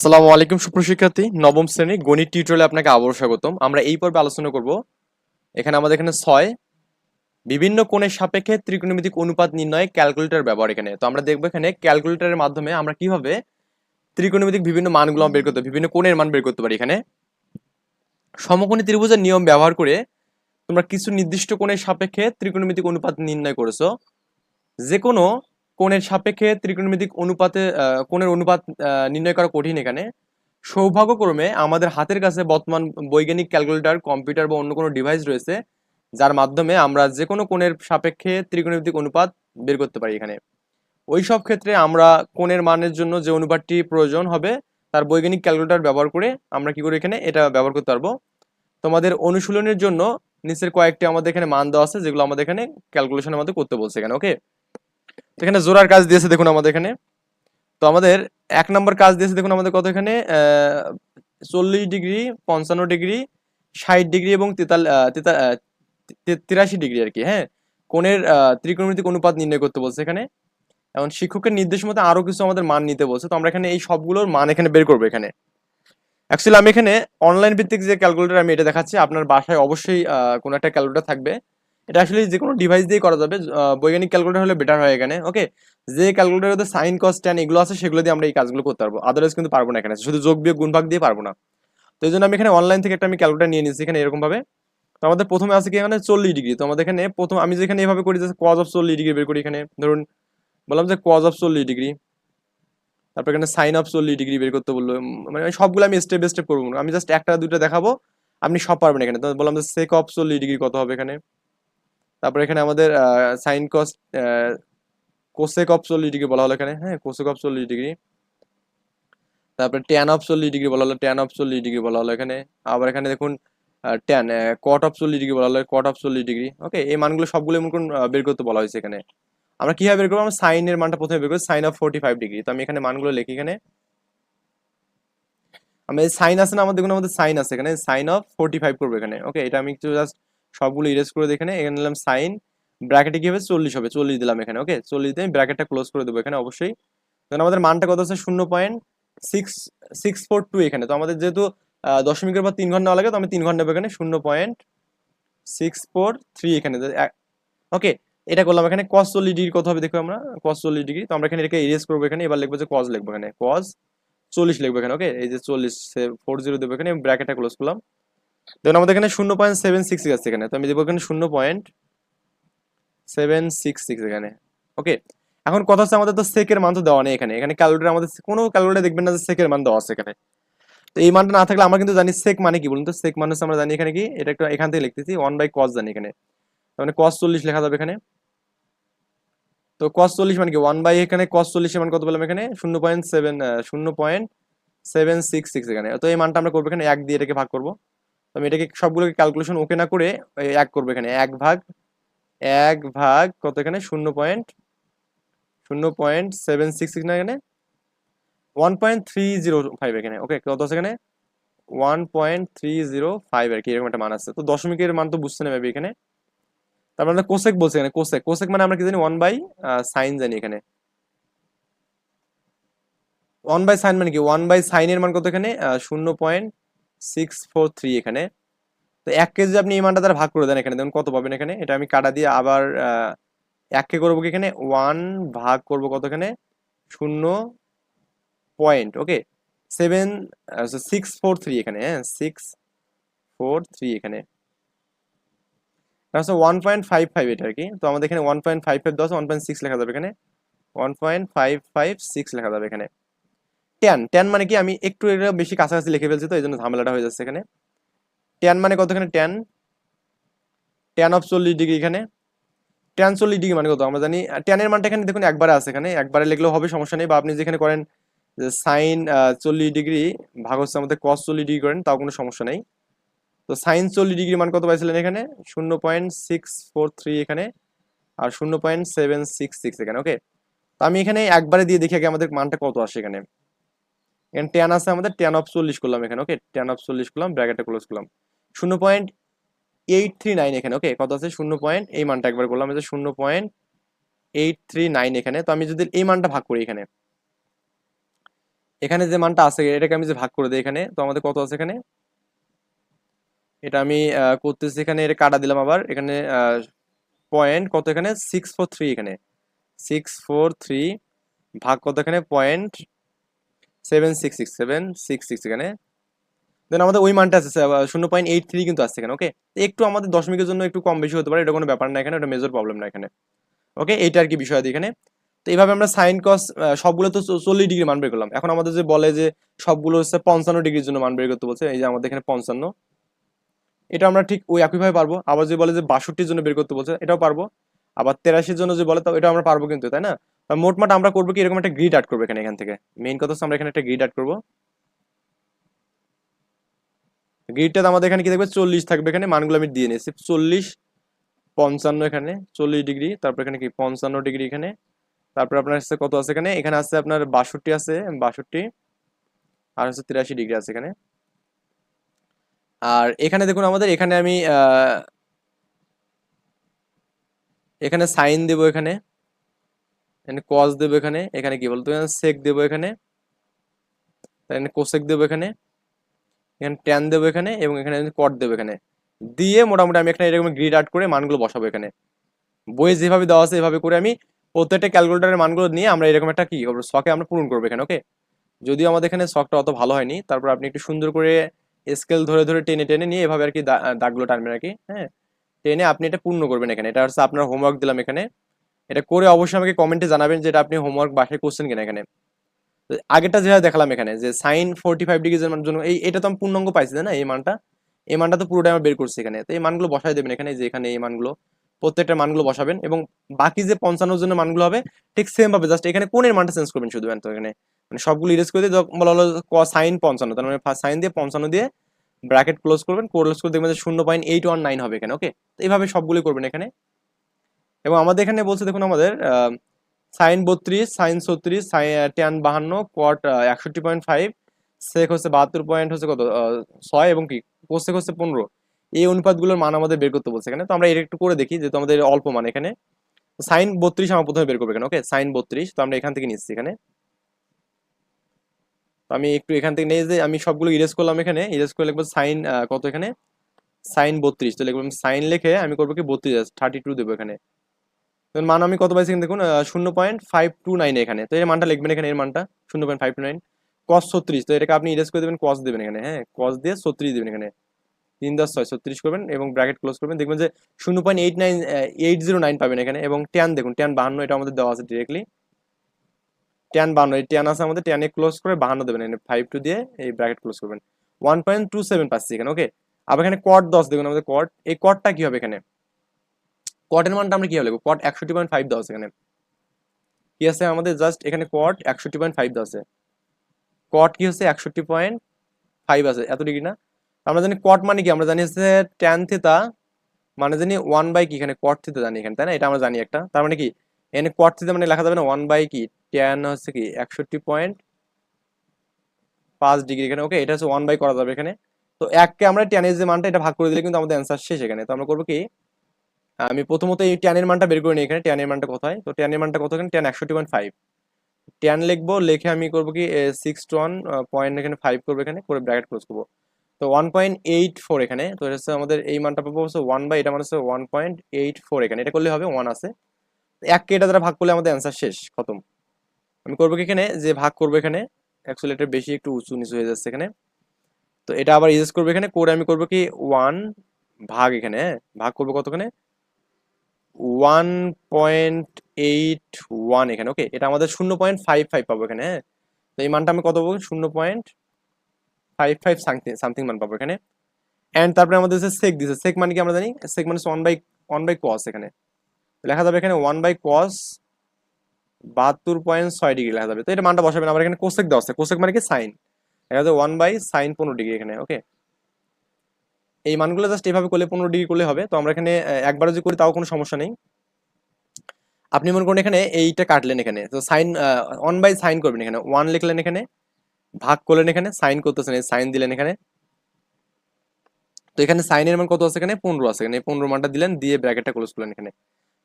আসসালামু আলাইকুম সুপ্রশিক্ষার্থী নবম শ্রেণি গণিত টিউটোরিয়ালে আপনাকে আবারও স্বাগতম। আমরা এই পর্বে আলোচনা করব। এখানে আমাদের এখানে ছয় বিভিন্ন কোণের সাপেক্ষে ত্রিকোণমিতিক অনুপাত নির্ণয়ে ক্যালকুলেটর ব্যবহার এখানে। তো আমরা দেখব এখানে ক্যালকুলেটরের মাধ্যমে আমরা কীভাবে ত্রিকোণমিতিক বিভিন্ন মানগুলো বের করতে বিভিন্ন কোণের মান বের করতে পারি এখানে। সমকোণী ত্রিভুজের নিয়ম ব্যবহার করে তোমরা কিছু নির্দিষ্ট কোণের সাপেক্ষে ত্রিকোণমিতিক অনুপাত নির্ণয় করেছ। যে কোনো কোণের সাপেক্ষে ত্রিকোণমিতিক অনুপাতে কোণের অনুপাত নির্ণয় করা কঠিন এখানে। সৌভাগ্যক্রমে আমাদের হাতের কাছে বর্তমান বৈজ্ঞানিক ক্যালকুলেটর, কম্পিউটার বা অন্য কোনো ডিভাইস রয়েছে, যার মাধ্যমে আমরা যে কোনো কোণের সাপেক্ষে ত্রিকোণমিতিক অনুপাত বের করতে পারি এখানে। ওই সব ক্ষেত্রে আমরা কোণের মানের জন্য যে অনুপাতটি প্রয়োজন হবে, তার বৈজ্ঞানিক ক্যালকুলেটর ব্যবহার করে আমরা কি করি এখানে এটা ব্যবহার করতে পারব। তোমাদের অনুশীলনের জন্য নিচের কয়েকটি আমাদের এখানে মান দেওয়া আছে, যেগুলো আমাদের এখানে ক্যালকুলেশনের মধ্যে করতে বলছে এখানে ওকে এখানে জোড়ার কাজ দিয়েছে দেখুন আমাদের এখানে। তো আমাদের এক নম্বর কাজ দিয়েছে দেখুন আমাদের কত এখানে? চল্লিশ ডিগ্রি, পঞ্চান্ন ডিগ্রি, ষাট ডিগ্রি এবং তেতাল তিরাশি ডিগ্রি আর কি হ্যাঁ? কোণের ত্রিকোণমিতিক অনুপাত নির্ণয় করতে বলছে এখানে। এখন শিক্ষকের নির্দেশ মতো আরও কিছু আমাদের মান নিতে বলছে। তো আমরা এখানে এই সবগুলোর মান এখানে বের করব এখানে। অ্যাকচুয়ালি আমি এখানে অনলাইন ভিত্তিক যে ক্যালকুলেটর আমি এটা দেখাচ্ছি, আপনার বাসায় অবশ্যই কোনো একটা ক্যালকুলেটার থাকবে। এটা আসলে যে কোনো ডিভাইস দিয়ে করা যাবে। বৈজ্ঞানিক ক্যালকুলেটর হলে বেটার হয় এখানে ওকে যে ক্যালকুলেটর সাইন কস ট্যান এগুলো আছে, সেগুলো দিয়ে আমরা এই কাজগুলো করতে পারব। আদারওয়াইজ কিন্তু পারব না এখানে। শুধু যোগ, বিয়োগ গুণ ভাগ দিয়ে পারব না। তো এই জন্য আমি এখানে অনলাইন থেকে একটা আমি ক্যালকুলেটর নিয়ে নিয়েছি এখানে এরকম ভাবে তো আমাদের প্রথমে আছে কি এখানে চল্লিশ ডিগ্রি তো আমাদের এখানে প্রথম আমি যেখানে এভাবে করি যে কজ অফ চল্লিশ ডিগ্রি বের করি এখানে। ধরুন, বললাম যে কজ অফ চল্লিশ ডিগ্রি তারপর এখানে সাইন অফ চল্লিশ ডিগ্রি বের করতে বলল। মানে সবগুলো আমি স্টেপ স্টেপ করব। আমি জাস্ট একটা দুটো দেখাবো, আপনি সব পারবেন এখানে। তো বললাম যে সেক অফ চল্লিশ ডিগ্রি কত হবে এখানে? তারপর এখানে আমাদের সাইন কস কোসেক অফ চল্লিশ ডিগ্রি বলা হলো এখানে। হ্যাঁ কোসেক অফ চল্লিশ ডিগ্রি তারপরে ট্যান অফ চল্লিশ ডিগ্রি বলা হলো ট্যান অফ চল্লিশ ডিগ্রি বলা হলো এখানে। আবার এখানে দেখুন ট্যান কট অফ চল্লিশ ডিগ্রি বলা হলো কট অফ চল্লিশ ডিগ্রি ওকে, এই মানগুলো সবগুলো এমন কোন বের করতে বলা হয়েছে এখানে। আমরা কীভাবে বের করব? আমরা সাইনের মানটা প্রথমে বের করি sine of forty five degree তো আমি এখানে মানগুলো লিখি এখানে। আমি সাইন আছে না, আমাদের দেখুন আমাদের সাইন আছে এখানে। সাইন অফ ফোর্টি ফাইভ করব এখানে। ওকে, এটা আমি একটু জাস্ট সবগুলো ইরেজ করে এখানে এখানে নিলাম সাইন ব্র্যাকেটে কি হবে চল্লিশ হবে, চল্লিশ দিলাম এখানে ওকে চল্লিশ দিয়ে ব্র্যাকেটটা ক্লোজ করে দেবো এখানে অবশ্যই। তখন আমাদের মানটা কত আছে? শূন্য point six six four two এখানে। তো আমাদের যেহেতু দশমিকের পর তিন ঘণ্টা লাগে, তো আমি তিন ঘণ্টা এখানে, শূন্য পয়েন্ট সিক্স ফোর থ্রি এখানে। ওকে এটা করলাম এখানে কস চল্লিশ ডিগ্রি কত হবে দেখো আমরা? কস চল্লিশ ডিগ্রি তো আমরা এখানে এটাকে ইরেজ করব এখানে, এবার লিখব যে কজ লিখব এখানে। কজ চল্লিশ লিখব এখানে ওকে এই যে চল্লিশ ফোর জিরো দেবো এখানে ব্র্যাকেটটা ক্লোজ করলাম। দেখুন, আমাদের এখানে শূন্য পয়েন্ট সেভেন সিক্স আছে এখানে। তো আমি দেবো এখানে শূন্য পয়েন্ট সেভেন সিক্স সিক্স এখানে। ওকে এখন কথা হচ্ছে আমাদের তো সেকের মান তো দেওয়া নেই এখানে। এখানে ক্যালকুলেটর আমাদের কোনো ক্যালকুলেটর দেখবেন না যে সেকের মান দেওয়া আছে এখানে। তো এই মানটা না থাকলে আমরা কিন্তু জানি সেক মানে কি বলুন তো? সেক মানে আমরা জানি এখানে কি? এটা একটু এখান থেকে লিখতেছি ওয়ান বাই কস জানি এখানে। মানে কস চল্লিশ লেখা যাবে এখানে। তো কস চল্লিশ মানে কি? ওয়ান বাই এখানে কস চল্লিশ মান কত বললাম এখানে? শূন্য পয়েন্ট সেভেন শূন্য পয়েন্ট সেভেন সিক্স সিক্স এখানে। তো এই মানটা আমরা করব এখানে এক দিয়ে এটাকে ভাগ করব। আমি এটাকে সবগুলোকে ক্যালকুলেশন ওকে না করে এক করব এখানে। এক ভাগ এক ভাগ কত এখানে? শূন্য পয়েন্ট শূন্য পয়েন্ট সেভেন সিক্স সিক্স না এখানে। One point three zero five এখানে। ওকে কত আছে এখানে? One point three zero five আর কি, এরকম একটা মান আছে। তো দশমিকের মান তো বুঝতে নেবে এখানে। তারপর আমরা কোসেক বলছি এখানে কোসেক কোসেক মানে আমরা কি জানি? ওয়ান বাই সাইন জানি এখানে। ওয়ান বাই সাইন মানে কি? ওয়ান বাই সাইনের মান কত এখানে? শূন্য পয়েন্ট সিক্স ফোর থ্রি এখানে। তো এক কেজি আপনি এই মানটা ভাগ করে দেন এখানে। দেখুন কত পাবেন এখানে। এটা আমি কাটা দিয়ে আবার এককে করব কি এখানে? ওয়ান ভাগ করব কত এখানে? শূন্য point okay seven six four three এখানে হ্যাঁ? সিক্স ফোর থ্রি এখানে। হচ্ছে ওয়ান পয়েন্ট ফাইভ ফাইভ এটা আর কি। তো আমাদের এখানে ওয়ান পয়েন্ট ফাইভ ফাইভ দশ ওয়ান পয়েন্ট সিক্স লেখা যাবে এখানে। One point five five six লেখা যাবে এখানে। টেন টেন মানে কি আমি একটু এটা বেশি কাছাকাছি লিখে ফেলছি তো এই জন্য ঝামেলাটা হয়ে যাচ্ছে এখানে। টেন মানে কত এখানে টেন টেন অফ চল্লিশ ডিগ্রি এখানে। টেন চল্লিশ ডিগ্রি মানে কত? আমরা জানি টেনের মানটা এখানে দেখুন একবারে আছে এখানে। একবারে লিখলেও হবে, সমস্যা নেই। বা আপনি যেখানে করেন, যে সাইন চল্লিশ ডিগ্রি ভাগ হচ্ছে আমাদের কস চল্লিশ ডিগ্রি করেন, তাও কোনো সমস্যা নেই। তো সাইন চল্লিশ ডিগ্রি মান কত পাইছিলেন এখানে? শূন্য পয়েন্ট সিক্স ফোর থ্রি এখানে আর শূন্য পয়েন্ট সেভেন সিক্স সিক্স এখানে ওকে তো আমি এখানে একবারে দিয়ে দেখি আগে আমাদের মানটা কত আসে এখানে। এখানে টেন আছে আমাদের টেন অফ চল্লিশ করলাম এখানে ওকে টেন অফ চল্লিশ করলাম ব্র্যাকেটটা ক্লোজ করলাম। শূন্য পয়েন্ট এইট থ্রি নাইন এখানে ওকে কত আছে? শূন্য পয়েন্ট এই মানটা একবার করলাম যে শূন্য পয়েন্ট এইট থ্রি নাইন এখানে। তো আমি যদি এই মানটা ভাগ করি এখানে এখানে যে মানটা আছে, এটাকে আমি যে ভাগ করে দিই এখানে, তো আমাদের কত আছে এখানে? এটা আমি করতেছি এখানে, এটা কাটা দিলাম আবার, এখানে পয়েন্ট কত এখানে? সিক্স ফোর থ্রি এখানে। সিক্স ফোর থ্রি ভাগ কত এখানে? পয়েন্ট এখানে। দেন আমাদের ওই মানটা আছে শূন্য পয়েন্ট এইট থ্রি কিন্তু আসছে ওকে একটু আমাদের দশমিকের জন্য একটু কম বেশি হতে পারে, এটা কোনো ব্যাপার না এখানে ওটা মেজর প্রবলেম না এখানে ওকে এইটা আর কি বিষয় এখানে। তো এইভাবে আমরা সাইন কস সবগুলো তো চল্লিশ ডিগ্রি মান বের করলাম। এখন আমাদের যে বলে যে সবগুলো হচ্ছে পঞ্চান্ন ডিগ্রির জন্য মান বের করতে বলছে, এই যে আমাদের এখানে পঞ্চান্ন। এটা আমরা ঠিক ওই একইভাবে পারব। আবার যে বলে যে বাষট্টির জন্য বের করতে বলছে, এটাও পারব। আবার তেরাশির জন্য যে বলে তো এটা আমরা পারব কিন্তু, তাই না? মোটমাট আমরা করব কি, এরকম একটা গ্রিড অ্যাড করব এখানে, এখান থেকে। মেইন কথা হচ্ছে আমরা এখানে একটা গ্রিড অ্যাড করব। গ্রিডটাতে আমাদের এখানে কি থাকবে? চল্লিশ থাকবে এখানে, মানগুলো আমি দিয়ে নিয়েছি। চল্লিশ, পঞ্চান্ন এখানে, চল্লিশ ডিগ্রি, তারপর এখানে কি? পঞ্চান্ন ডিগ্রি এখানে। তারপর আপনার হচ্ছে কত আছে এখানে? এখানে আছে আপনার বাষট্টি আছে, বাষট্টি, আর হচ্ছে তিরাশি ডিগ্রি আছে এখানে। আর এখানে দেখুন আমাদের, এখানে আমি এখানে সাইন দেবো এখানে। কস দেবো এখানে এখানে কি বলতো? সেক দেবো এখানে কোসেক দেবো এখানে এখানে ট্যান দেবো এখানে, এবং এখানে কট দেবো এখানে। দিয়ে মোটামুটি আমি এখানে এরকম গ্রিড আর্ট করে মানগুলো বসাবো এখানে। বইয়ে যেভাবে দেওয়া আছে এভাবে করে আমি প্রত্যেকটা ক্যালকুলেটারের মানগুলো নিয়ে আমরা এরকম একটা কি করব? শখে আমরা পূরণ করব এখানে ওকে যদিও আমাদের এখানে শখটা অত ভালো হয়নি, তারপর আপনি একটু সুন্দর করে স্কেল ধরে ধরে টেনে টেনে নিয়ে এভাবে আর কি দাগগুলো টানবেন আর কি হ্যাঁ? টেনে আপনি এটা পূর্ণ করবেন এখানে। এটা হচ্ছে আপনার হোমওয়ার্ক দিলাম এখানে। এটা করে অবশ্যই আমাকে কমেন্টে জানাবেন যেটা আপনি হোমওয়ার্ক বাসায় করছেন কিনা এখানে। আগেরটা যেভাবে দেখালাম এখানে, যে সাইন ফোর্টি ফাইভ ডিগ্রিজের জন্য, এই, এটা তো আমি পূর্ণাঙ্গ পাইছি না? এই মানটা? এই মানটা তো পুরোটাই আমরা বের করছি এখানে। তো এই মানগুলো বসাই দেবেন এখানে যে এখানে এই মানগুলো, প্রত্যেকটা মানগুলো বসাবেন এবং বাকি যে পঞ্চান্ন জনের মানগুলো হবে, ঠিক সেম ভাবে জাস্ট এখানে কোনের মানটা চেঞ্জ করবেন শুধু তো এখানে। মানে সবগুলো ইরেজ করে দিয়ে বলা হলো সাইন পঞ্চান্ন, তার মানে সাইন দিয়ে পঞ্চান্ন দিয়ে ব্র্যাকেট ক্লোজ করবেন ক্লোজ করে দেখবেন যে শূন্য পয়েন্ট এইট ওয়ান নাইন হবে এখানে ওকে তো এইভাবে সবগুলোই করবেন এখানে। এবং আমাদের এখানে বলছে, দেখুন আমাদের সাইন বত্রিশ, সাইন ছত্রিশ সাইন ট্যান বাহান্ন কট একষট্টি পয়েন্ট ফাইভ, সেক হচ্ছে বাহাত্তর পয়েন্ট হচ্ছে কত ছয় এবং কি, কোসেক হচ্ছে পনেরো। এই অনুপাতগুলোর মান আমাদের বের করতে বলছে এখানে। তো আমরা এটা একটু করে দেখি, যেহেতু আমাদের অল্প মান এখানে। সাইন বত্রিশ আমার প্রথমে বের করবে এখানে, ওকে? সাইন বত্রিশ, তো আমরা এখান থেকে নিচ্ছি এখানে। তো আমি একটু এখান থেকে নিয়ে যে আমি সবগুলো ইরেজ করলাম এখানে ইরেজ করে লিখব সাইন কত এখানে? সাইন বত্রিশ, তো লিখব সাইন লিখে আমি করব কি বত্রিশ থার্টি টু দেবো এখানে। এর মান আমি কত পাইছি দেখুন শূন্য পয়েন্ট ফাইভ টু নাইন এখানে। তো এর মানটা লিখবেন এখানে, এর মানটা শূন্য point five two nine cos ছত্রিশ, তো এটাকে আপনি ইরেজ করে দেবেন কস দেবেন এখানে হ্যাঁ? কস দিয়ে ছত্রিশ দেবেন এখানে। তিন দশ ছয়, ছত্রিশ করবেন এবং ব্র্যাকেট ক্লোজ করবেন। দেখবেন যে শূন্য point eight nine eight zero nine পাবেন এখানে এবং ট্যান দেখুন ট্যান বাহান্ন, এটা আমাদের দেওয়া আছে ডিরেক্টলি ট্যান বাহান্ন, এই ট্যান আছে আমাদের ট্যানে ক্লোজ করে বাহান্ন দেবেন এখানে ফাইভ টু দিয়ে এই ব্র্যাকেট ক্লোজ করবেন। ওয়ান পয়েন্ট টু সেভেন পাচ্ছি এখানে ওকে আবার এখানে কট দশ দেখুন, আমাদের কট এই কটটা কি হবে এখানে? কটের মানটা আমরা কি হবে লিখব? কট একষট্টি পয়েন্ট ফাইভ দেওয়া এখানে। কি আছে আমাদের? জাস্ট এখানে কট একষট্টি পয়েন্ট ফাইভ দেওয়া আছে কট কি হচ্ছে? একষট্টি পয়েন্ট ফাইভ আছে। এত ডিগ্রি না? আমরা জানি কট মানে কি? আমরা জানি হচ্ছে ট্যান থিতা মানে জানি ওয়ান বাই কি? এখানে কট থিতা জানি এখানে, তাই না? এটা আমরা জানি একটা। তার মানে কি? এখানে কট থিতা মানে লেখা যাবে না ওয়ান বাই কি? ট্যান হচ্ছে কি? একষট্টি পয়েন্ট পাঁচ ডিগ্রি এখানে। ওকে এটা হচ্ছে ওয়ান বাই করা যাবে এখানে। তো এককে আমরা ট্যানের যে মানটা, এটা ভাগ করে দিলে কিন্তু আমাদের অ্যান্সার শেষ এখানে। তো আমরা করব কি? আমি প্রথমত এই ট্যানের মানটা বের করে নিই এখানে। ট্যানের মানটা কোথায়? তো ট্যানের মানটা কত এখানে? ট্যান একষট্টি পয়েন্ট ফাইভ ট্যান লিখব, লিখে আমি করব কি সিক্স টু ওয়ান পয়েন্ট এখানে ফাইভ করব এখানে করে ব্র্যাকেট ক্লোজ করব। তো ওয়ান পয়েন্ট এইট ফোর এখানে, তো এটা হচ্ছে আমাদের এই মানটা পাবো হচ্ছে ওয়ান বাই এটা মানে হচ্ছে ওয়ান পয়েন্ট এইট ফোর এখানে। এটা করলে হবে ওয়ান আছে। এককে এটা দ্বারা ভাগ করলে আমাদের অ্যান্সার শেষ, খতম। আমি করব কি এখানে? যে ভাগ করব এখানে অ্যাকচুয়ালি এটা বেশি একটু উঁচু নিচু হয়ে যাচ্ছে এখানে। তো এটা আবার ইউজ করব এখানে, করে আমি করব কি ওয়ান ভাগ এখানে হ্যাঁ? ভাগ করব কতখানে? ওয়ান পয়েন্ট এইট ওয়ান এখানে ওকে এটা আমাদের শূন্য পয়েন্ট ফাইভ ফাইভ পাবো এখানে হ্যাঁ? তো এই মানটা আমি কত পাবো? শূন্য point five five something something মান পাবো এখানে। অ্যান্ড তারপরে আমাদের সেক দিছে সেক মানে কি আমরা জানি? সেক মানে one by one by cos এখানে। লেখা যাবে এখানে ওয়ান বাই কস পয়েন্ট ছয় ডিগ্রি লেখা যাবে। তো এটা মানটা বসাবেন, আবার এখানে কোসেক দেওয়া আছে। কোসেক মানে কি? সাইন যাবে ওয়ান বাই সাইন পনেরো ডিগ্রি এখানে ওকে এই মানগুলো জাস্ট এভাবে করলে পনেরো ডিগ্রি করলে হবে। তো আমরা এখানে একবার যদি করি তাও কোনো সমস্যা নেই। আপনি মনে করুন এখানে এইটা কাটলেন এখানে। তো সাইন ওয়ান বাই সাইন করবেন এখানে। ওয়ান লিখলেন এখানে, ভাগ করলেন এখানে, সাইন করতেছেন সাইন দিলেন এখানে। তো এখানে সাইনের মান কত আছে এখানে? পনেরো আছে এখানে। পনেরো মানটা দিলেন, দিয়ে ব্র্যাকেটটা ক্লোজ করলেন এখানে।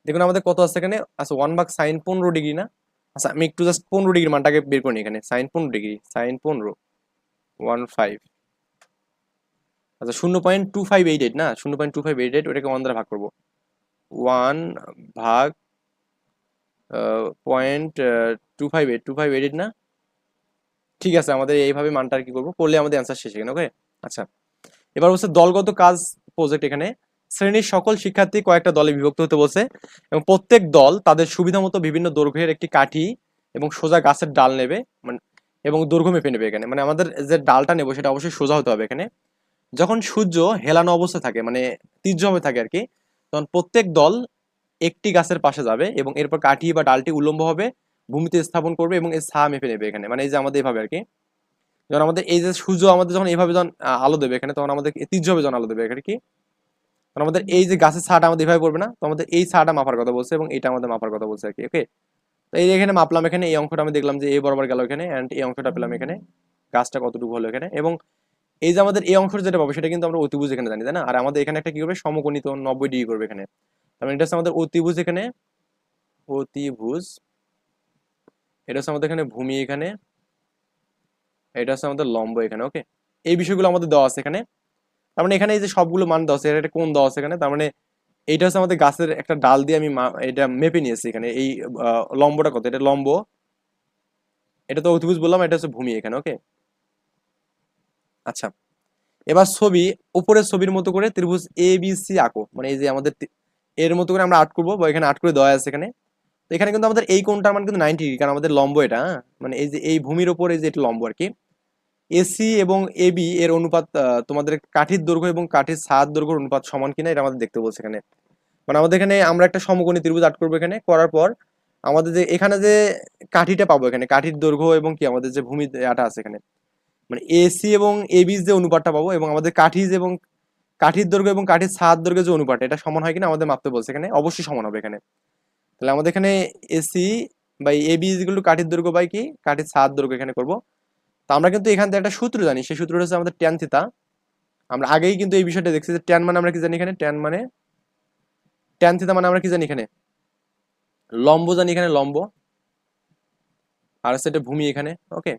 দেখুন আমাদের কত আছে এখানে? আচ্ছা ওয়ান ভাগ সাইন পনেরো ডিগ্রি না? আচ্ছা আমি একটু জাস্ট পনেরো ডিগ্রি মানটাকে বের করি এখানে। সাইন পনেরো ডিগ্রি সাইন পনেরো ওয়ান ফাইভ আচ্ছা শূন্য point two five eight eight না? শূন্য point two five eight eight ওটাকে ওয়ান দ্বারা ভাগ করব। ওয়ান ভাগ point two five eight two five eight eight না? ঠিক আছে, আমাদের এইভাবে মানটা আর কি করব, করলে আমাদের অ্যান্সার শেষ এখানে ওকে আচ্ছা এবার হচ্ছে দলগত কাজ প্রজেক্ট এখানে। শ্রেণির সকল শিক্ষার্থী কয়েকটা দলে বিভক্ত হতে বলছে, এবং প্রত্যেক দল তাদের সুবিধা মতো বিভিন্ন দৈর্ঘ্যের একটি কাঠি এবং সোজা গাছের ডাল নেবে মানে এবং দৈর্ঘ্য মেপে নেবে এখানে। মানে আমাদের যে ডালটা নেব, সেটা অবশ্যই সোজা হতে হবে এখানে। যখন সূর্য হেলানো অবস্থা থাকে মানে তীর্যভাবে থাকে আর কি, তখন প্রত্যেক দল একটি গাছের পাশে যাবে এবং এরপর কাঠি বা ডালটি উল্লম্ব হবে, ভূমিতে স্থাপন করবে এবং এর ছা মেপে নেবে এখানে। মানে এই যে আমাদের এইভাবে আর কি। যখন আমাদের এই যে সূর্য আমাদের যখন এইভাবে যখন আলো দেবে এখানে, তখন আমাদের তীর্যভাবে যখন আলো দেবে এখানে কি? তখন আমাদের এই যে গাছের ছাটা আমাদের এভাবে পড়বে না তো আমাদের এই ছাটা মাপার কথা বলছে এবং এটা আমাদের মাপার কথা বলছে আর কি ওকে তো এই এখানে মাপলাম এখানে, এই অংশটা আমি দেখলাম যে এই বরাবর গেল এখানে অ্যান্ড এই অংশটা পেলাম এখানে। গাছটা কতটুকু হলো এখানে এবং এই যে আমাদের এই অংশ যেটা পাবো, সেটা কিন্তু আমরা অতিভুজ এখানে জানি, তাই না? আর আমাদের এখানে একটা কি করবে? সমকোণিত নব্বই ডিগ্রি করবে এখানে। তার মানে এটা হচ্ছে আমাদের অতিভুজ এখানে। অতিভুজ। এটা হচ্ছে আমাদের এখানে ভূমি এখানে। এটা হচ্ছে আমাদের লম্ব এখানে ওকে এই বিষয়গুলো আমাদের দেওয়া আছে এখানে। তার মানে এখানে এই যে সবগুলো মান দেওয়া আছে, এটা কোণ দেওয়া আছে এখানে। তার মানে এইটা হচ্ছে আমাদের গাছের একটা ডাল দিয়ে আমি এটা মেপে নিয়েছি এখানে। এই লম্বটা কত? এটা লম্ব। এটা তো অতিভুজ বললাম, এটা হচ্ছে ভূমি এখানে ওকে আচ্ছা এবার ছবি, উপরের ছবির মতো করে ত্রিভুজ এ বি সি আঁকো। মানে এই যে আমাদের এর মতো করে আমরা আর্ট করব, বা এখানে আর্ট করে দেওয়া আছে এখানে। তো এখানে কিন্তু আমাদের এই কোণটার মান কিন্তু নাইনটি ডিগ্রি কারণ আমাদের লম্ব এটা হ্যাঁ? মানে এই যে, এই ভূমির ওপর এই যে এটা লম্ব আর কি। এসি এবং এবি এর অনুপাত তোমাদের কাঠির দৈর্ঘ্য এবং কাঠির সাত দৈর্ঘ্যের অনুপাত সমান কিনা এটা আমাদের দেখতে বলছে এখানে। মানে আমাদের এখানে আমরা একটা সমকোণী ত্রিভুজ আর্ট করব এখানে, করার পর আমাদের যে, এখানে যে কাঠিটা পাবো এখানে, কাঠির দৈর্ঘ্য এবং কি আমাদের যে ভূমি আটা আছে এখানে। মানে এসি এবং এবি যে অনুপাতটা পাবো এবং আমাদের কাঠিজ এবং কাঠির দৈর্ঘ্য এবং কাঠির সাত দৈর্ঘ্য যে অনুপাত এটা সমান হয় কিনা আমাদের মাপতে বলছে এখানে, অবশ্যই সমান হবে এখানে। তাহলে আমাদের এখানে এসি বাই এবি ইজিগুলো কাঠির দৈর্ঘ্য বাই কি? কাঠির সাত দৈর্ঘ্য এখানে করব। তো আমরা কিন্তু এখান থেকে একটা সূত্র জানি, সেই সূত্রটা হচ্ছে আমাদের ট্যান থিতা আমরা আগেই কিন্তু এই বিষয়টা দেখছি যে ট্যান মানে আমরা কি জানি এখানে? ট্যান মানে ট্যান থিতা মানে আমরা কি জানি এখানে? লম্ব জানি এখানে, লম্ব। আর এটা ভূমি এখানে ওকে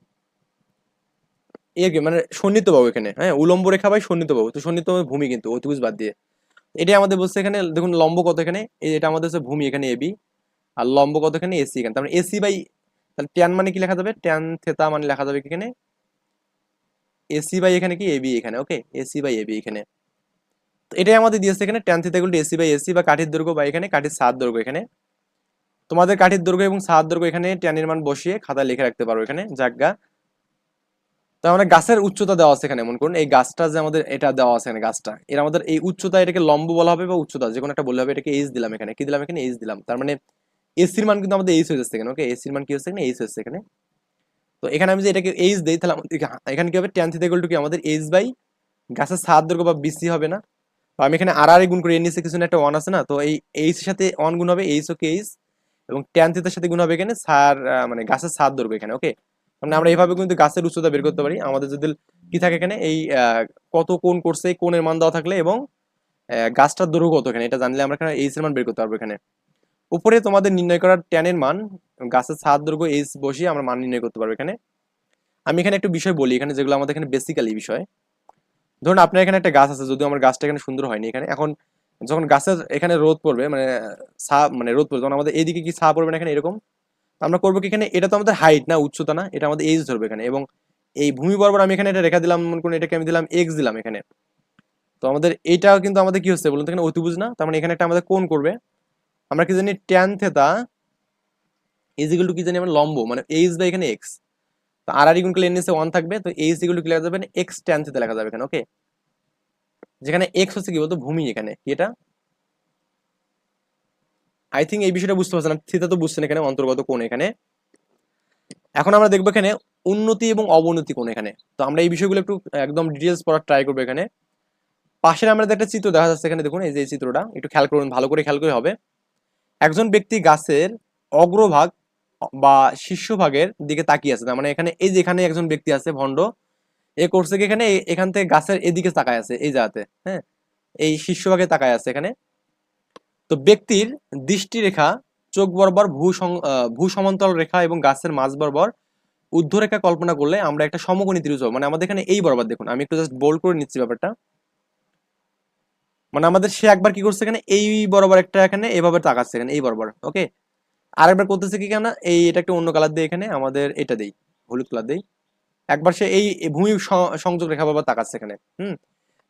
কি মানে সন্নিহিত বাবু এখানে হ্যাঁ? উলম্ব রেখা বাই সন্নিহিত বাবু, তো সন্নিহিত ভূমি কিন্তু, অতিভুজ বাদ দিয়ে। এটাই আমাদের বলছে এখানে, দেখুন লম্ব কত এখানে? এটা আমাদের হচ্ছে ভূমি, এখানে এবি আর লম্ব কত এখানে? এসি এখানে। তার মানে এসি বাই, তাহলে ট্যান মানে কি লেখা যাবে? ট্যান থেতা মানে লেখা যাবে এখানে? এসি বাই এখানে কি? এবি এখানে ওকে এসি বাই এবি এখানে। তো এটাই আমাদের দিয়েছে এখানে ট্যান থিতা গুলো এসি বাই এসি বা কাঠির দৈর্ঘ্য বা এখানে, কাঠির সাত দৈর্ঘ্য এখানে। তোমাদের কাঠির দৈর্ঘ্য এবং সাত দৈর্ঘ্য এখানে ট্যানের মান বসিয়ে খাতায় লিখে রাখতে পারো এখানে জায়গা তার মানে গাছের উচ্চতা দেওয়া আছে এখানে, মনে করুন, এই গাছটা যে আমাদের এটা দেওয়া আছে এখানে গাছটা, এর আমাদের এই উচ্চতা এটাকে লম্ব বলা হবে বা উচ্চতা, যে কোনো একটা বললে হবে, এটাকে এইচ দিলাম এখানে, কি দিলাম এখানে? এইচ দিলাম, তার মানে এসির মান কিন্তু আমাদের এইচ হয়ে যাচ্ছে এখানে ওকে এসির মান কি হচ্ছে এখানে? এইচ হচ্ছে এখানে। তো এখানে আমি যে এটাকে এইচ দেই, তাহলে এখানে কি হবে? ট্যান ইকুয়াল টু কি? আমাদের এইচ বাই গাছের সাত দৈর্ঘ্য বা বিসি হবে না। তো আমি এখানে আর আর গুণ করে, এর নিচে কিছু একটা ওয়ান আছে না? তো এই এইচ সাথে ওয়ান গুণ হবে এইচ ওকে এইচ এবং ট্যান থিটার সাথে গুণ হবে এখানে সার মানে গাছের সাত দৈর্ঘ্য এখানে ওকে মানে আমরা এইভাবে কিন্তু গাছের উচ্চতা বের করতে পারি। আমাদের যদি কি থাকে এখানে? এই কত করছে এই কোণের মান দেওয়া থাকলে এবং গাছটার দৈর্ঘ্য কত এখানে? এটা জানলে আমরা এইচ এর মান বের করতে পারব এখানে। উপরে তোমাদের নির্ণয় করার ট্যানের মান, গাছের সাত দৈর্ঘ্য এইচ বসিয়ে আমরা মান নির্ণয় করতে পারব এখানে। আমি এখানে একটু বিষয় বলি, এখানে যেগুলো আমাদের এখানে বেসিক্যালি বিষয়। ধরুন আপনার এখানে একটা গাছ আছে, যদিও আমার গাছটা এখানে সুন্দর হয়নি এখানে। এখন যখন গাছের এখানে রোদ পড়বে মানে ছা মানে রোদ পড়বে, তখন আমাদের এইদিকে কি ছা পড়বে না এখানে এরকম? আমরা করব কি এখানে? এটা তো আমাদের হাইট না, উচ্চতা না, এটা আমাদের এইচ ধরবে এখানে। এবং এই ভূমি বরাবর আমি এখানে এটা রেখা দিলাম, মনে করুন এটাকে আমি দিলাম এক্স দিলাম এখানে। তো আমাদের এইটাও কিন্তু আমাদের কি হচ্ছে বলুন তো এখানে অতিভুজ না? তার মানে এখানে একটা আমাদের কোন করবে। আমরা কি জানি ট্যান থেতা ইজিক্যাল টু কি জানি আমরা লম্ব মানে এইচ বা এখানে এক্স তো আর আর ইকুয়াল টু এর ওয়ান থাকবে, তো এইচ ইকুয়াল টু কি লেখা যাবে এক্স ট্যান থেতা লেখা যাবে এখানে ওকে যেখানে এক্স হচ্ছে কি বলতো? ভূমি এখানে, কি এটা? আই থিঙ্ক এই বিষয়টা বুঝতে পারছেন থিতা তো বুঝছেন এখানে, অন্তর্গত কোণ এখানে। এখন আমরা দেখব এখানে উন্নতি এবং অবনতি কোণ এখানে। তো আমরা এই বিষয়গুলো একটু একদম ডিটেলস পড়ার ট্রাই করব এখানে। পাশের আমাদের একটা চিত্র দেখা যাচ্ছে এখানে, দেখুন, এই যে চিত্রটা, একটু খেয়াল করুন, ভালো করে খেয়াল করে হবে। একজন ব্যক্তি গাছের অগ্রভাগ বা শীর্ষভাগের দিকে তাকিয়ে আছে, তার মানে এখানে এই যে এখানে একজন ব্যক্তি আছে, ভণ্ড, এ করছে কি এখানে এখান থেকে গাছের এদিকে তাকায় আছে, এই জায়গাতে হ্যাঁ? এই শীর্ষভাগে তাকায় আছে এখানে। তো ব্যক্তির দৃষ্টিরেখা চোখ বরাবর ভূ ভূ সমান্তরাল রেখা এবং গাছের মাঝ বরাবর ঊর্ধ্বরেখা কল্পনা করলে আমরা একটা সমকোণী ত্রিভুজ মানে আমাদের এখানে এই বরাবর দেখুন, আমি একটু জাস্ট বোল্ড করে নিচ্ছি ব্যাপারটা। মানে আমাদের সে একবার কি করছে এখানে, এই বরাবর একটা এখানে, এভাবে তাকাচ্ছে এখানে, এই বরাবর ওকে আরেকবার করতেছে কি কেন, এই এটা একটা অন্য কালার দিয়ে এখানে আমাদের এটা দেই, হলুদ কালার দেই। একবার সে এই ভূমি সংযোগ রেখা বরাবর তাকাচ্ছে এখানে, হুম?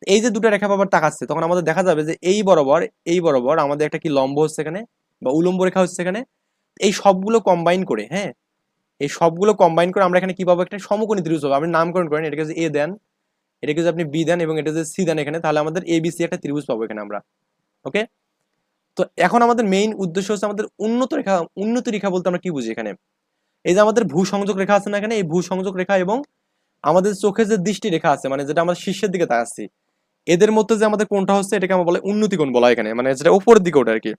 এই যে দুটো রেখা বরাবর তাকাচ্ছে তখন আমাদের দেখা যাবে যে এই বরাবর এই বরাবর আমাদের একটা কি লম্ব হচ্ছে এখানে বা উলম্ব রেখা হচ্ছে এখানে, এই সবগুলো কম্বাইন করে হ্যাঁ? এই সবগুলো কম্বাইন করে আমরা এখানে কি পাবো? একটা সমকোণী ত্রিভুজ পাবো। আপনি নামকরণ করেন, এটাকে যে এ দেন, এটাকে যদি আপনি বি দেন এবং এটা যে সি দেন এখানে, তাহলে আমাদের এ বি সি একটা ত্রিভুজ পাবো এখানে আমরা ওকে তো এখন আমাদের মেইন উদ্দেশ্য হচ্ছে আমাদের উন্নত রেখা উন্নত রেখা বলতে আমরা কি বুঝি এখানে? এই যে আমাদের ভূ সংযোগ রেখা আছে না এখানে, এই ভূ সংযোগ রেখা এবং আমাদের চোখে যে দৃষ্টি রেখা আছে মানে যেটা আমরা শীর্ষের দিকে তাকাচ্ছি এদের মধ্যে যে আমাদের কোনটা হচ্ছে, এটাকে আমরা বলে উন্নতি কোণ বলা এখানে মানে যেটা উপরের দিকে ওটা আর কি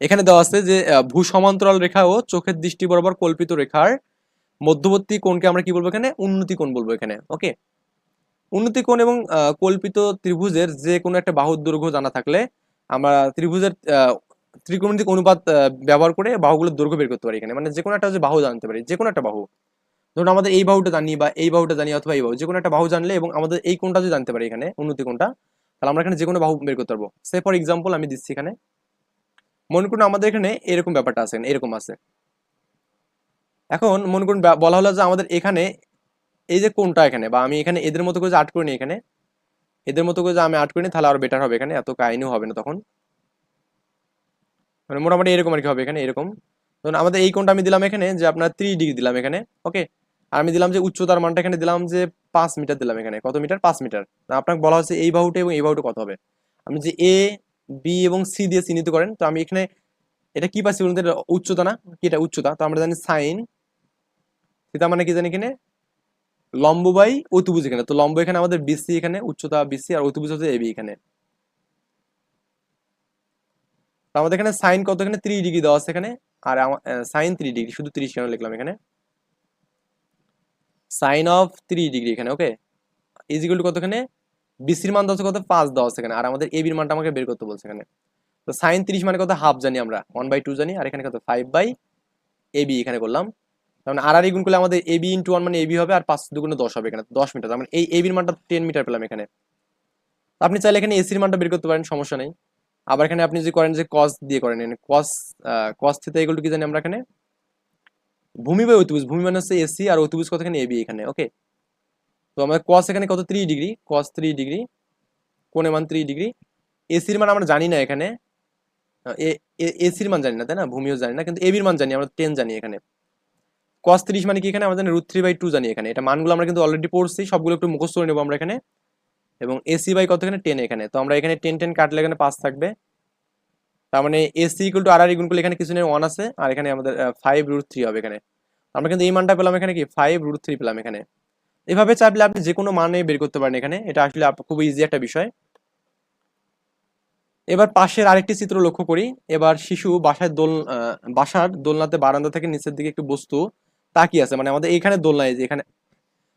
এখানে দেওয়া আছে যে ভূ সমান্তরাল রেখা ও চোখের দৃষ্টি বরাবর কল্পিত রেখার মধ্যবর্তী কোণকে আমরা কি বলব এখানে? উন্নতি কোণ বলব এখানে ওকে উন্নতি কোণ এবং কল্পিত ত্রিভুজের যে কোনো একটা বাহুর দৈর্ঘ্য জানা থাকলে আমরা ত্রিভুজের ত্রিকোণমিতিক অনুপাত ব্যবহার করে বাহুগুলোর দৈর্ঘ্য বের করতে পারি এখানে। মানে যে কোনো একটা বাহু জানতে পারি যে কোনো একটা বাহু। ধরুন আমাদের এই বাহুটা জানি বা এই বাহুটা জানি অথবা এই বাহু যে কোনো একটা বাহু জানলে এবং আমাদের এই কোনটা যদি জানতে পারি এখানে, উন্নতি কোনটা তাহলে আমরা এখানে যে কোনো বাহু বের করতে পারব। সে ফর এক্সাম্পল আমি দিচ্ছি এখানে। মনে করুন আমাদের এখানে এরকম ব্যাপারটা আছে এরকম আছে। এখন মনে করুন বলা হলো যে আমাদের এখানে এই যে কোনটা এখানে, বা আমি এখানে এদের মতো করে যে আর্ট করে নিই এখানে, এদের মতো করে যে আমি আর্ট করে নিই তাহলে আরও বেটার হবে এখানে, এত কাহিনীও হবে না তখন। মানে মোটামুটি এরকম আর কি হবে এখানে, এরকম। ধরুন আমাদের এই কোনটা আমি দিলাম এখানে, যে আপনার থ্রি ডিগ্রি দিলাম এখানে ওকে আর আমি দিলাম যে উচ্চতার মানটা এখানে দিলাম যে পাঁচ মিটার দিলাম এখানে। কত মিটার? পাঁচ মিটার। আপনাকে বলা হচ্ছে এই বাহুটা এবং এই বাহুটা কত হবে? আপনি যে এ বি এবং সি দিয়ে চিহ্নিত করেন, তো আমি এখানে এটা কি পাচ্ছি বলুন উচ্চতা না? কি এটা উচ্চতা? তো আমরা জানি সাইন থিতা মানে কি জানি এখানে? লম্ব বাই অতিভুজ এখানে। তো লম্ব এখানে আমাদের বিসি এখানে, উচ্চতা বিসি আর অতিভুজ হচ্ছে এবি এখানে। আমাদের এখানে সাইন কত এখানে? থ্রি ডিগ্রি দেওয়া আছে এখানে। আর সাইন থ্রি ডিগ্রি শুধু ত্রিশ কেন লিখলাম এখানে? সাইন অফ থ্রি ডিগ্রি এখানে ওকে ইজিকুল টু কত এখানে বিসির মান আছে কত? পাঁচ দেওয়া এখানে। আর আমাদের এবির মানটা আমাকে বের করতে বলছে এখানে। তো সাইন তিরিশ মানে কত? হাফ জানি আমরা। ওয়ান বাই টু জানি। আর এখানে কত? ফাইভ বাই এবি এখানে করলাম। তার মানে আর আর গুণ করলে আমাদের এবি ইন্টু ওয়ান মানে এবি হবে আর পাঁচ দুগুণে দশ হবে এখানে। দশ মিটার। মানে এই এবির মানটা টেন মিটার পেলাম এখানে। আপনি চাইলে এখানে এসির মানটা বের করতে পারেন, সমস্যা নেই। আবার এখানে আপনি যদি করেন যে কস দিয়ে করেন কস কস থেকে এগুলো কি জানি আমরা এখানে? ভূমি বাই অতিভুজ, ভূমি মানে হচ্ছে এসি আর অতিভুজ কত এখানে? এবি এখানে ওকে তো আমাদের কস এখানে কত? Three degree cos three degree কোণের মান থ্রি ডিগ্রি এসির মান আমরা জানি না এখানে। এসির মান জানি না, তাই না? ভূমিও জানি না, কিন্তু এবির মান জানি, আমরা টেন জানি এখানে। কস ত্রিশ মানে কি এখানে? জানি রুট থ্রি বাই টু জানি এখানে। এটা মানগুলো আমরা কিন্তু অলরেডি পড়ছি, সবগুলো একটু মুখস্থ করে নেব আমরা এখানে। এবং এসি বাই কত এখানে? টেন এখানে। তো আমরা এখানে টেন টেন কাটলে এখানে পাঁচ থাকবে। তার মানে এসি ইকুয়াল টু আর আর গুণ করলে এখানে কিছু নেই ওয়ান আছে, আর এখানে আমাদের ফাইভ রুট থ্রি হবে এখানে। আমরা কিন্তু এই মানটা পেলাম এখানে কি? ফাইভ রুট থ্রি পেলাম এখানে। এভাবে চাইলে আপনি যে কোনো মানে বের করতে পারেন এখানে। এটা আসলে খুব ইজি একটা বিষয়। এবার পাশের আরেকটি চিত্র লক্ষ্য করি। এবার শিশু বাসায় দোল বাসার দোলনাতে বারান্দা থেকে নিচের দিকে একটি বস্তু তাকিয়ে আছে? মানে আমাদের এখানে দোলনা এই যে এখানে।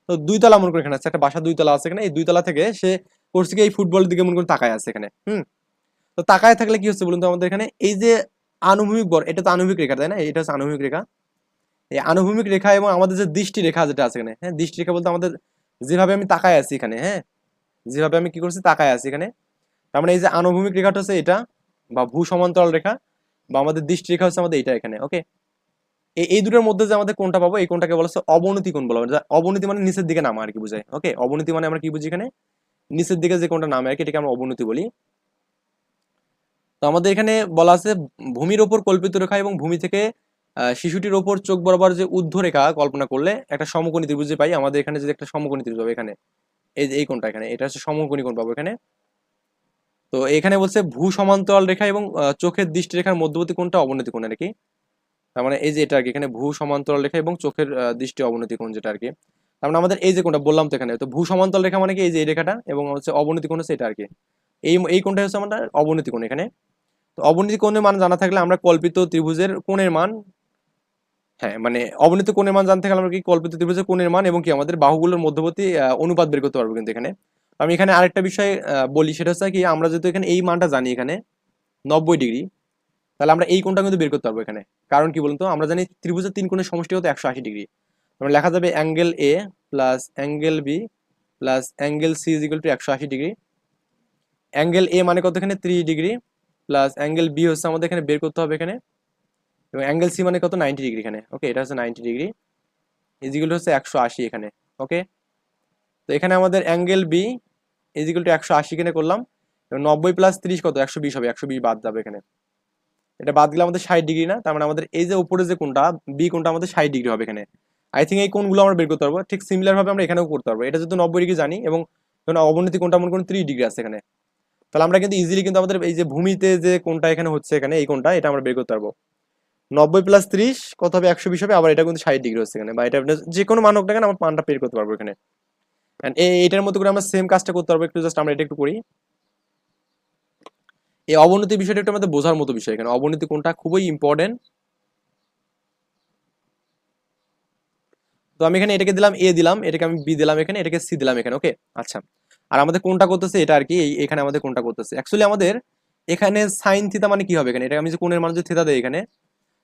তো দুই তলা মনে করে এখানে আছে, একটা বাসা দুই তলা আছে এখানে। এই দুই তলা থেকে সে করছে কি এই ফুটবলের দিকে মনে করে তাকায় আছে এখানে। হুম? তো তাকায় থাকলে কি হচ্ছে বলুন তো আমাদের এখানে? এই যে আনুভূমিক বর, এটা তো আনুভূমিক রেখা, তাই না? এটা হচ্ছে আনুভূমিক রেখা। এই আনুভূমিক রেখা এবং আমাদের যে দৃষ্টি রেখা যেটা আছে এখানে হ্যাঁ? দৃষ্টি রেখা বলতে আমাদের যেভাবে আমি তাকায় আছি এখানে হ্যাঁ? যেভাবে আমি কি করছি, তাকায় আছি এখানে। তার মানে এই যে আনুভূমিক রেখাটা হচ্ছে এটা, বা ভূ সমান্তরাল রেখা, বা আমাদের দৃষ্টি রেখা হচ্ছে আমাদের এটা এখানে, ওকে? এই দুটোর মধ্যে যে আমাদের কোনটা পাবো, এই কোনটাকে বলা হচ্ছে অবনতি কোণ বলা হয়। অবনতি মানে নিচের দিকে নামা আর কি, বুঝায়, ওকে? অবনতি মানে আমরা কি বুঝি এখানে? নিচের দিকে যে কোনটা নামে আর কি, এটাকে আমরা অবনতি বলি। তো আমাদের এখানে বলা আছে ভূমির ওপর কল্পিত রেখা এবং ভূমি থেকে শিশুটির ওপর চোখ বরাবর যে ঊর্ধ্ব রেখা কল্পনা করলে একটা সমকোণী ত্রিভুজ পাই, আমাদের এখানে যদি একটা সমকোণী ত্রিভুজ হবে এখানে। এই যে এই কোনটা এখানে, এটা হচ্ছে সমকোণী কোণ পাবো এখানে। তো এখানে বলছে ভূ সমান্তরাল রেখা এবং চোখের দৃষ্টি রেখার মধ্যবর্তী কোণটা অবনতি কোণ আর কি তার মানে এই যে এটা আর কি এখানে ভূ সমান্তরাল রেখা এবং চোখের দৃষ্টি অবনতি কোণ যেটা আর কি তার মানে আমাদের এই যে কোনটা বললাম তো এখানে, তো ভূ সমান্তরাল রেখা মানে কি? এই যে এই রেখাটা এবং হচ্ছে অবনতি কোণ হচ্ছে এটা আর কি এই এই কোণটা হচ্ছে আমাদের অবনতি কোণ এখানে। তো অবনতি কোণের মান জানা থাকলে আমরা কল্পিত ত্রিভুজের কোণের মান হ্যাঁ মানে অবনতি কোণের মান জানতে গেলে আমরা কি কল্পিত ত্রিভুজের কোণের মান এবং কি আমাদের বাহুগুলোর মধ্যবর্তী অনুপাত বের করতে পারব কিন্তু এখানে। আমি এখানে আরেকটা বিষয় বলি, সেটা হচ্ছে কি আমরা যেহেতু এখানে এই মানটা জানি এখানে, নব্বই ডিগ্রি, তাহলে আমরা এই কোণটা কিন্তু বের করতে পারব এখানে। কারণ কি বলুন তো, আমরা জানি ত্রিভুজের তিন কোণের সমষ্টি হতো একশো আশি ডিগ্রি। আমরা লেখা যাবে angle A plus angle B plus angle C is equal to একশো আশি ডিগ্রি। অ্যাঙ্গেল এ মানে কত এখানে? ত্রিশ ডিগ্রি প্লাস অ্যাঙ্গেল বি হচ্ছে আমাদের এখানে বের করতে হবে এখানে। এবং অ্যাঙ্গেল সি মানে কত? নাইনটি ডিগ্রি এখানে। ওকে এটা হচ্ছে নাইনটি ডিগ্রি ইজিকুল হচ্ছে একশো আশি এখানে। ওকে তো এখানে আমাদের অ্যাঙ্গেল বি ইজিকুল টু একশো আশি এখানে করলাম। এবং নব্বই প্লাস তিরিশ কত? একশো বিশ হবে। একশো বিশ বাদ যাবে এখানে। এটা বাদ গেলে আমাদের ষাট ডিগ্রি না? তার মানে আমাদের এই যে উপরে যে কোনটা বি কোনটা আমাদের ষাট ডিগ্রি হবে এখানে। আই থিঙ্ক এই কোনগুলো আমরা বের করতে পারব। ঠিক সিমিলার ভাবে আমরা এখানেও করতে পারব। এটা যেহেতু নব্বই ডিগ্রি জানি এবং অবনতি কোনটা মনে করুন ত্রিশ ডিগ্রি আছে এখানে। তাহলে আমরা কিন্তু ইজিলি কিন্তু আমাদের এই যে ভূমিতে যে কোনটা এখানে হচ্ছে এখানে, এই কোনটা এটা আমরা বের করতে পারব। নব্বই প্লাস ত্রিশ, কত হবে? একশো বিশ হবে, আবার এটা কিন্তু ষাট ডিগ্রি হচ্ছে এখানে, বা এটা যে কোনো মান হোক না কেন বের করতে পারব এখানে। এইটার মতো করে আমরা সেম কাজটা করতে পারব, একটু জাস্ট আমরা এটা একটু করি। এই অবনতি বিষয়টা একটু আমাদের বোঝার মতো বিষয় এখানে। অবনতি কোনটা খুবই ইম্পর্টেন্ট তো আমি এখানে এটাকে দিলাম, এ দিলাম, এটাকে আমি বি দিলাম এখানে, এটাকে সি দিলাম এখানে ওকে আচ্ছা। আর আমাদের কোনটা করতেছে এটা আর কি এখানে আমাদের কোনটা করতেছে। অ্যাকচুয়ালি আমাদের এখানে সাইন থিতা মানে কি হবে এখানে? এটা আমি যে কোণের মান থিতা দেয় এখানে,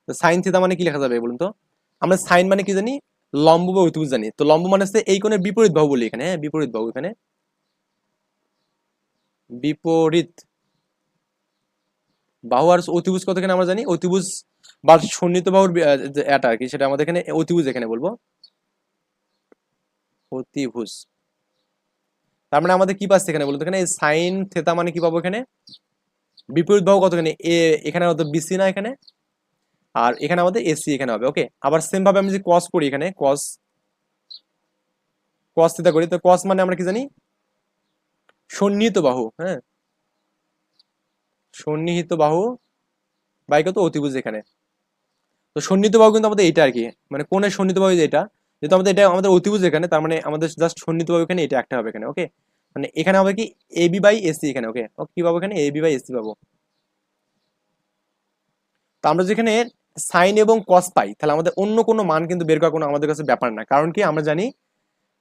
তো সাইন থিতা মানে কি লেখা যাবে বলুন তো? আমরা সাইন মানে কি জানি? লম্ব বা অতিভুজ জানি। তো লম্ব মানে হচ্ছে এই কোণের বিপরীত বাহু বলি এখানে হ্যাঁ? বিপরীত বাহু এখানে। বিপরীত বাহু আর অতিভুজ কত এখানে আমরা জানি? অতিভুজ বা সন্নিহিত বাহুর এটা আর কি সেটা আমাদের এখানে অতিভুজ এখানে বলব। অতিভুজ তার মানে আমাদের কি পাচ্ছে এখানে বলতো এখানে সাইন থেতা মানে কি পাবো এখানে? বিপরীত বাহু কতখানে এ এখানে হয়তো বিসি না এখানে? আর এখানে আমাদের এসি এখানে হবে ওকে আবার সেম ভাবে আমি যদি কস করি এখানে কস কস থিতা করি, তো কস মানে আমরা কি জানি? সন্নিহিত বাহু হ্যাঁ? সন্নিহিত বাহু বাই কত? অতিভুজ এখানে। তো সন্নিহিত বাহু কিন্তু আমাদের এটা আর কি মানে কোণের সন্নিহিত বাহু এটা যেহেতু আমাদের এটা আমাদের অতিভুজ এখানে, তার মানে আমাদের জাস্ট সন্নিহিত বাহু এখানে এটা একটা হবে এখানে ওকে মানে এখানে হবে কি এ বি বাই এসি এখানে ওকে কি পাবো এখানে? এ বি বাই এসি পাবো। তো আমরা যেখানে সাইন এবং কস পাই, তাহলে আমাদের অন্য কোনো মান কিন্তু বের করা কোনো আমাদের কাছে ব্যাপার না। কারণ কি? আমরা জানি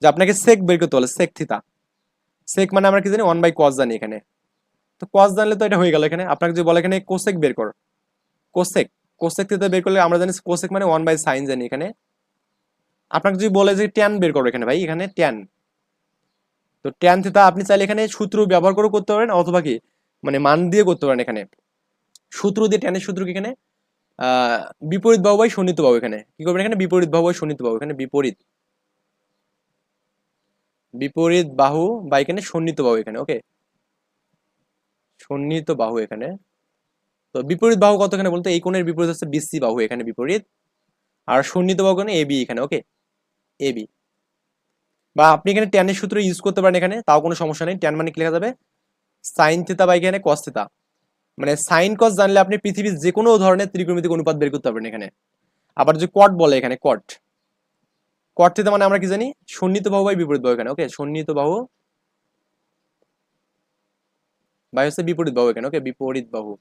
যে আপনাকে সেক বের করতে হলে সেক থিতা সেক মানে আমরা কি জানি? ওয়ান বাই কস জানি এখানে। তো কস জানলে তো এটা হয়ে গেল এখানে। আপনাকে যদি বলে এখানে কোসেক বের কর কোসেক কোসেক থিতা বের করলে আমরা জানি কোসেক মানে ওয়ান বাই সাইন জানি এখানে। আপনাকে যদি বলে যে ট্যান বের করো এখানে ভাই, এখানে ট্যান তো ট্যান থিতা আপনি চাইলে এখানে সূত্র ব্যবহার করে করতে পারেন অথবা কি মানে মান দিয়ে করতে পারেন এখানে। সূত্র দিয়ে ট্যানের সূত্র এখানে বিপরীত বাহু বাই সন্নিহিত বাহু এখানে। কি করবেন এখানে? বিপরীত বাহু বাই সন্নিহিত বাহু, এখানে বিপরীত। বিপরীত বাহু বা এখানে সন্নিত বাহু এখানে ওকে সন্নিহিত বাহু এখানে। তো বিপরীত বাহু কত এখানে বলতো? এই কোণের বিপরীত হচ্ছে বিসি বাহু, এখানে বিপরীত। আর সন্নিহিত বাহু এখানে এবি এখানে ওকে এবি বা আপনি এখানে ট্যানের সূত্র ইউজ করতে পারেন এখানে, তাও কোনো সমস্যা নেই। ট্যান মানে কি লেখা যাবে? সাইন থিতা বা এখানে কস থিতা মানে সাইন কস জানলে আপনি পৃথিবীর যে কোনো ধরনের ত্রিকোণমিতিক অনুপাত বের করতে পারবেন এখানে। আবার যে কট বলে এখানে কট কট থিতা মানে আমরা কি জানি? সন্নিহিত বাহু বাই বিপরীত বাহু এখানে ওকে সন্নিহিত বাহু বাই হচ্ছে বিপরীত বাহু এখানে ওকে বিপরীত বাহু।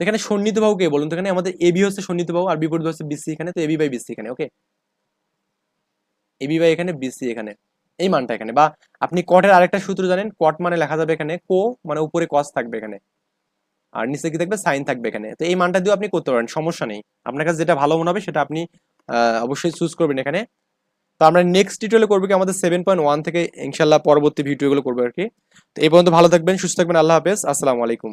এখানে সন্নিহিত বাহু কে বলুন তো? এখানে আমাদের এবি হচ্ছে সন্নিহিত বাহু আর বিপরীত হচ্ছে বিসি এখানে। তো এবি বাই বিসি এখানে ওকে এবি বাই এখানে বিসি এখানে। এই মানটা এখানে। বা আপনি কটের আরেকটা সূত্র জানেন কট মানে লেখা যাবে এখানে কো মানে উপরে কস থাকবে এখানে। আর নিচে কি থাকবে? সাইন থাকবে এখানে। তো এই মানটা দিয়ে আপনি করতে পারেন, সমস্যা নেই। আপনার কাছে যেটা ভালো মনে হবে, সেটা আপনি অবশ্যই চুজ করবেন এখানে। তো আমরা নেক্সট টিউটোরিয়ালে করব কি? আমাদের সেভেন পয়েন্ট ওয়ান থেকে ইনশাল্লাহ পরবর্তী ভিডিওগুলো করব আর কি। তো এই পর্যন্ত ভালো থাকবেন, সুস্থ থাকবেন, আল্লাহ হাফেজ। আসসালামু আলাইকুম।